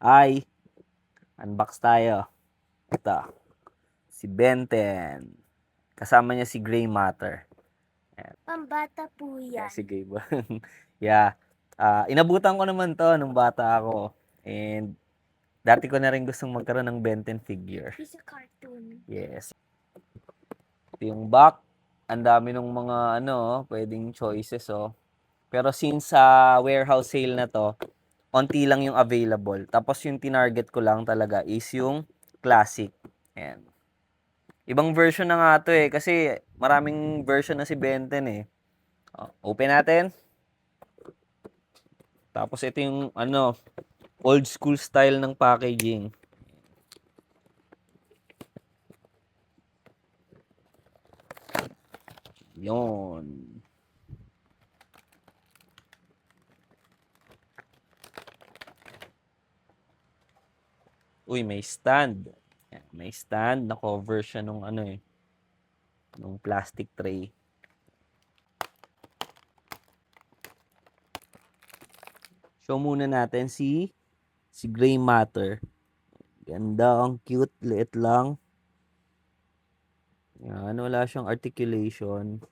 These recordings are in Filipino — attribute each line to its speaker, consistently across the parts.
Speaker 1: ay unbox tayo. Ito. Si Benten. Kasama niya si Gray Matter.
Speaker 2: Pambata po
Speaker 1: Yeah,
Speaker 2: yan.
Speaker 1: si Gabe. yeah. Ah, inabutan ko naman to nung bata ako. And dati ko na rin gustong magkaroon ng Benten figure.
Speaker 2: He's a cartoon.
Speaker 1: Yes. Ito yung back. Ang dami ng mga ano, pwedeng choices oh. Pero since sa warehouse sale na to, onti lang yung available. Tapos yung tinarget ko lang talaga is yung classic. Ayan. Ibang version na nga to eh kasi maraming version na si Benten eh. Open natin. Tapos ito yung ano, old school style ng packaging. Yon. Uy, may stand. May stand na cover siya nung ano eh. Nung plastic tray. Show muna natin si si Gray Matter. Ganda, ang cute, liit lang. Yan, wala siyang articulation.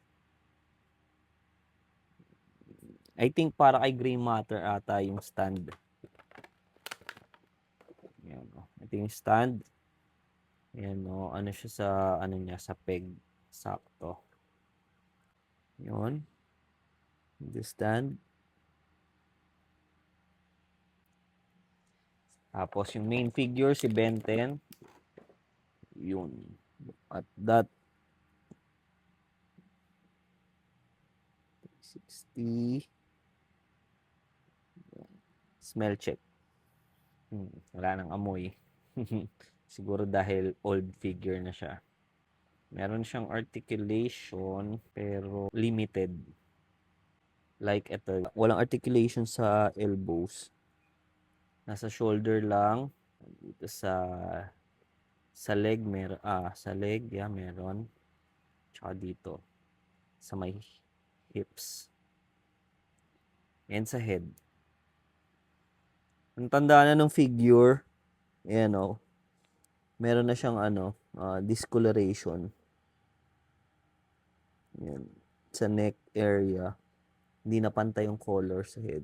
Speaker 1: I think para kay Gray Matter ata yung stand. Yan, oh. Ito yung stand. Yan, oh. Ano siya sa, ano niya, sa peg. Sakto. Yun. The stand. Tapos yung main figure, si Ben 10. Yun. At that 60 smell check. Hmm, wala nang amoy. Siguro dahil old figure na siya. Meron siyang articulation pero limited. Like ito, walang articulation sa elbows. Nasa shoulder lang. Dito sa sa leg meron ah sa leg yeah meron. Tsaka dito sa may hips. And sa head. Ang tanda na ng figure, ayan o, meron na siyang ano, ah, discoloration. Yan. Sa neck area, hindi na pantay yung color sa head.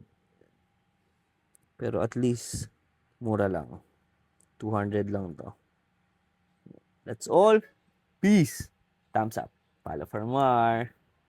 Speaker 1: Pero at least, mura lang. 200 lang to. That's all. Peace. Thumbs up. Follow for more.